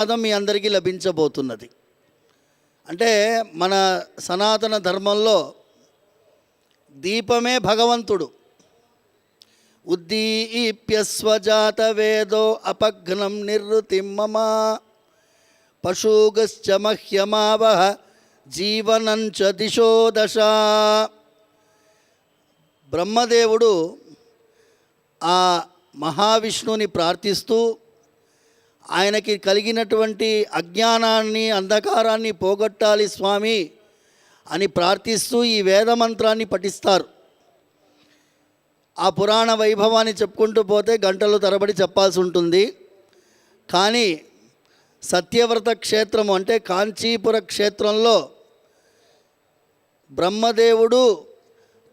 ఆశీర్వాదం మీ అందరికీ లభించబోతున్నది. అంటే మన సనాతన ధర్మంలో దీపమే భగవంతుడు. ఉద్దీప్యస్వజాత వేదో అపఘ్నం నిర్వృతిమ్మమ పశూగశ్చ మహ్యమావహ జీవనంచ దిశో దశ. బ్రహ్మదేవుడు ఆ మహావిష్ణువుని ప్రార్థిస్తూ ఆయనకి కలిగినటువంటి అజ్ఞానాన్ని అంధకారాన్ని పోగొట్టాలి స్వామి అని ప్రార్థిస్తూ ఈ వేద మంత్రాన్ని పఠిస్తారు. ఆ పురాణ వైభవాన్ని చెప్పుకుంటూ పోతే గంటలు తరబడి చెప్పాల్సి ఉంటుంది. కానీ సత్యవ్రత క్షేత్రము అంటే కాంచీపుర క్షేత్రంలో బ్రహ్మదేవుడు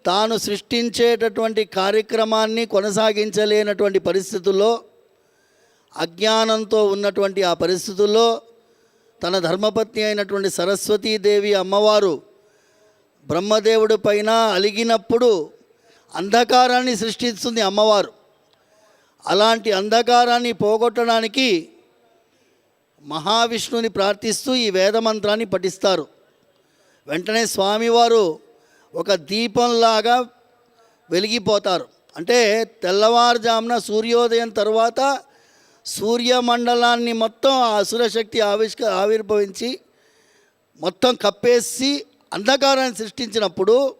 తాను సృష్టించేటటువంటి కార్యక్రమాన్ని కొనసాగించలేనటువంటి పరిస్థితుల్లో అజ్ఞానంతో ఉన్నటువంటి ఆ పరిస్థితుల్లో తన ధర్మపత్ని అయినటువంటి సరస్వతీదేవి అమ్మవారు బ్రహ్మదేవుడి పైన అలిగినప్పుడు అంధకారాన్ని సృష్టిస్తుంది అమ్మవారు. అలాంటి అంధకారాన్ని పోగొట్టడానికి మహావిష్ణువుని ప్రార్థిస్తూ ఈ వేదమంత్రాన్ని పఠిస్తారు. వెంటనే స్వామివారు ఒక దీపంలాగా వెలిగిపోతారు. అంటే తెల్లవారుజామున సూర్యోదయం తర్వాత సూర్యమండలాన్ని మొత్తం ఆ అసురశక్తి ఆవిష్క ఆవిర్భవించి మొత్తం కప్పేసి అంధకారాన్ని సృష్టించినప్పుడు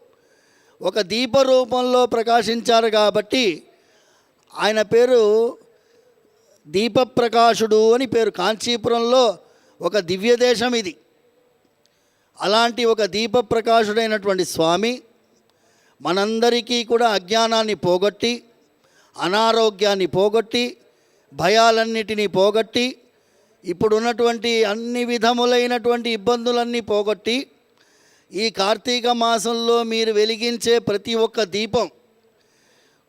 ఒక దీప రూపంలో ప్రకాశించారు కాబట్టి ఆయన పేరు దీపప్రకాశుడు అని పేరు. కాంచీపురంలో ఒక దివ్య దేశం ఇది. అలాంటి ఒక దీపప్రకాశుడైనటువంటి స్వామి మనందరికీ కూడా అజ్ఞానాన్ని పోగొట్టి అనారోగ్యాన్ని పోగొట్టి భయాలన్నిటినీ పోగొట్టి ఇప్పుడున్నటువంటి అన్ని విధములైనటువంటి ఇబ్బందులన్నీ పోగొట్టి ఈ కార్తీక మాసంలో మీరు వెలిగించే ప్రతి ఒక్క దీపం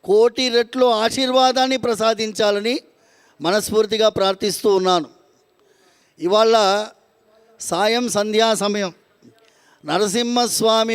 కోటి రెట్లు ఆశీర్వాదాన్ని ప్రసాదించాలని మనస్ఫూర్తిగా ప్రార్థిస్తూ ఉన్నాను. ఇవాళ సాయం సంధ్యా సమయం. నరసింహస్వామి